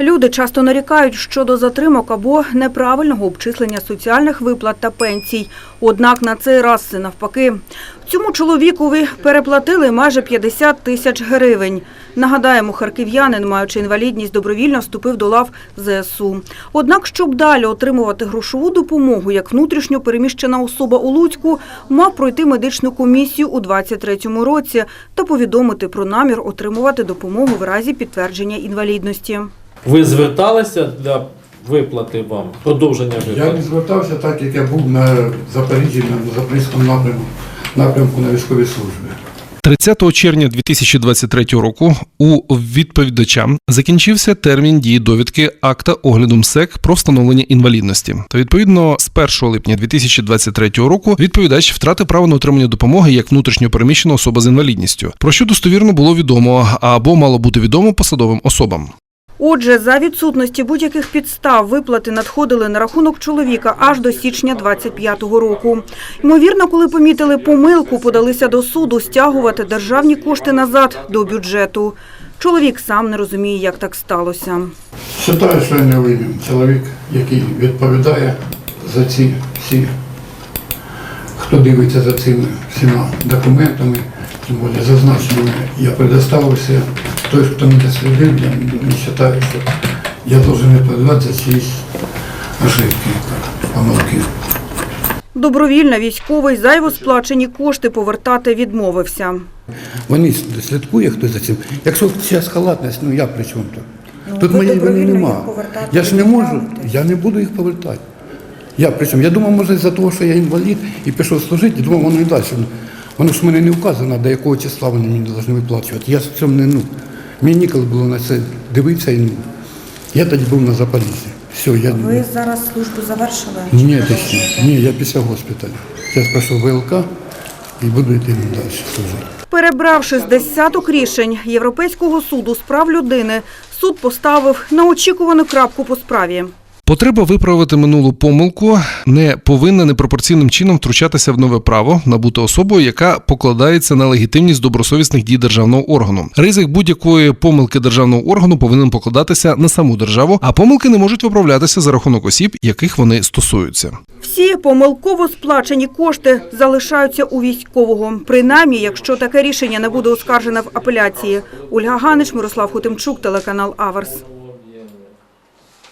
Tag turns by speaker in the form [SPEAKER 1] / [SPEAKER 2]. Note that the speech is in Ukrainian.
[SPEAKER 1] Люди часто нарікають щодо затримок або неправильного обчислення соціальних виплат та пенсій. Однак на цей раз це навпаки. Цьому чоловікові переплатили майже 50 тисяч гривень. Нагадаємо, харків'янин, маючи інвалідність, добровільно вступив до лав ЗСУ. Однак, щоб далі отримувати грошову допомогу, як внутрішньо переміщена особа у Луцьку, мав пройти медичну комісію у 23-му році та повідомити про намір отримувати допомогу в разі підтвердження інвалідності.
[SPEAKER 2] Ви зверталися для виплати вам, продовження
[SPEAKER 3] Я
[SPEAKER 2] виплати?
[SPEAKER 3] не звертався так, як я був на Запоріжжі, на Запорізькому напрямку, напрямку на військовій службі.
[SPEAKER 4] 30 червня 2023 року у відповідача закінчився термін дії довідки акта огляду МСЕК про встановлення інвалідності. Та відповідно з 1 липня 2023 року відповідач втратив право на отримання допомоги як внутрішньо переміщена особа з інвалідністю, про що достовірно було відомо або мало бути відомо посадовим особам.
[SPEAKER 1] Отже, за відсутності будь-яких підстав виплати надходили на рахунок чоловіка аж до січня 25-го року. Ймовірно, коли помітили помилку, подалися до суду стягувати державні кошти назад до бюджету. Чоловік сам не розуміє, як так сталося.
[SPEAKER 3] Вважаю, що я не винен. Чоловік, який відповідає за ці всі, хто дивиться за цими всіма документами, тим більше зазначеними, я предоставив все. Той, хто мене слідив, я не вважаю, що я должен відповідати за чиїсь ошибки, помилки.
[SPEAKER 1] Добровільно військовий зайво сплачені кошти повертати відмовився.
[SPEAKER 3] Вони слідкує хтось за цим. Якщо зараз халатність, ну я при чому тут? Тут моєї вини
[SPEAKER 1] добровільно
[SPEAKER 3] нема. Я ж не можу, я не буду їх повертати. Я при чому? Я думав, може, за того, що я інвалід і пішов служити, я думав, воно і далі. Воно ж в мене не вказано, до якого числа вони мені повинні виплачувати. Я ж в цьому не ну. Мені ніколи було на це дивитися і. Я тоді був на Запоріжжі. Все, я
[SPEAKER 5] Ви зараз службу завершили?
[SPEAKER 3] ні, ти ще. Ні, я після госпіталю. Я пройшов ВЛК і буду йти далі служити.
[SPEAKER 1] Перебравши з десяток рішень Європейського суду з прав людини, суд поставив на очікувану крапку по справі.
[SPEAKER 4] Потреба виправити минулу помилку не повинна непропорційним чином втручатися в нове право набути особою, яка покладається на легітимність добросовісних дій державного органу. Ризик будь-якої помилки державного органу повинен покладатися на саму державу, а помилки не можуть виправлятися за рахунок осіб, яких вони стосуються.
[SPEAKER 1] Всі помилково сплачені кошти залишаються у військового, принаймні, якщо таке рішення не буде оскаржене в апеляції. Ольга Ганич, Мирослав Хотимчук, телеканал Аверс.